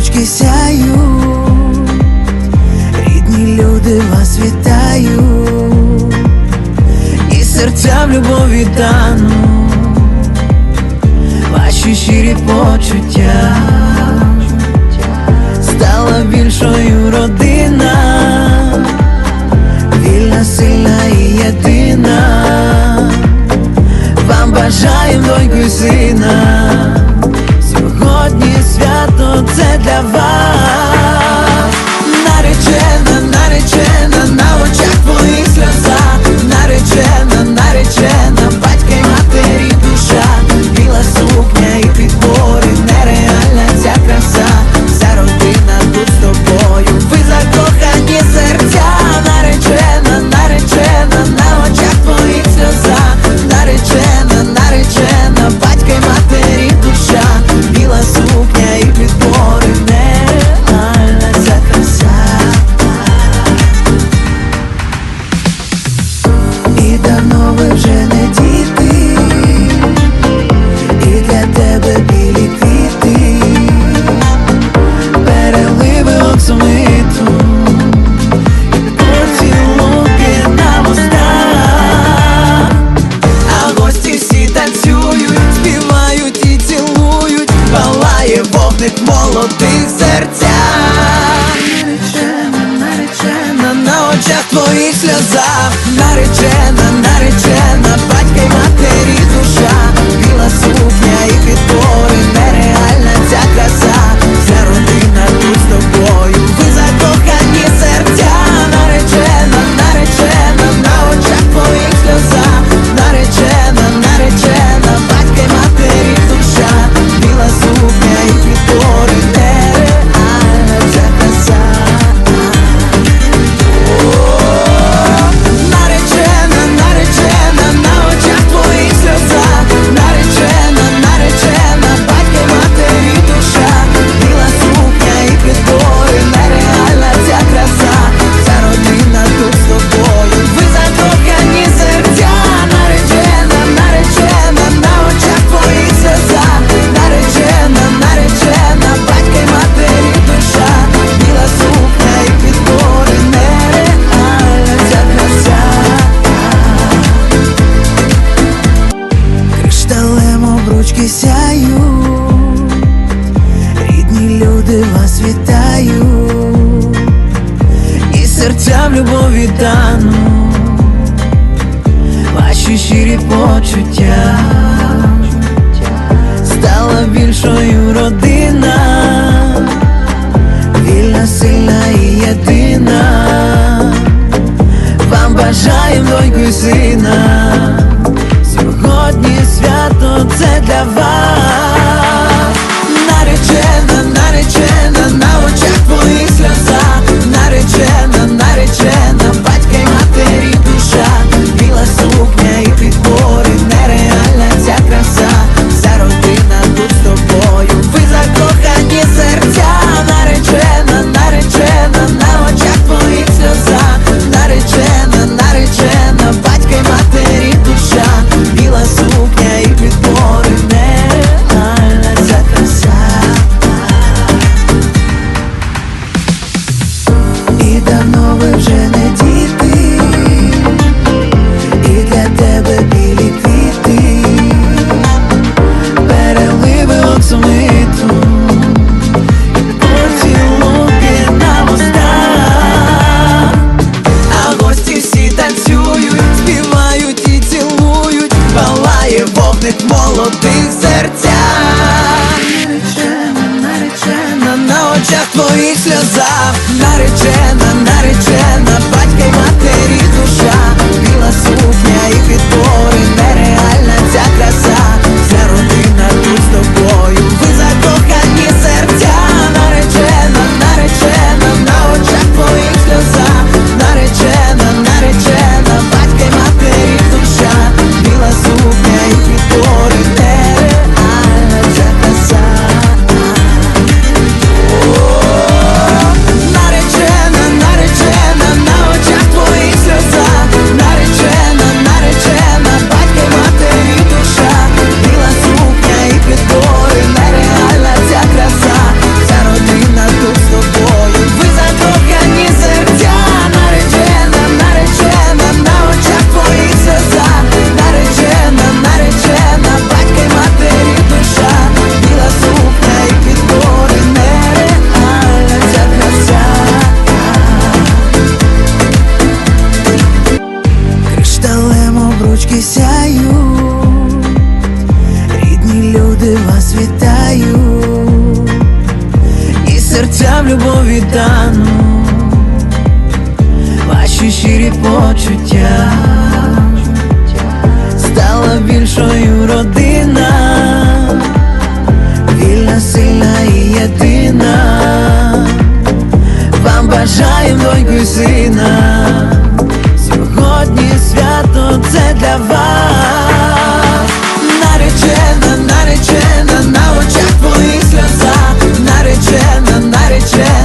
Ручки сяють, рідні люди вас вітають, і серця в любові дану, ваші щирі почуття, стала більшою родина, вільна, сильна і єдина, вам бажаємо сина. сльоза наречена. наші щирі почуття, стала більшою родина, вільна, сильна і єдина, вам бажаємо доньку і сина. time. наші щирі почуття, стала більшою родина, вільна, сильна і єдина, вам бажаємо доньку і сина, сьогодні свято це для вас, наречена, наречена, на очах твоїх сльоза, наречена, наречена.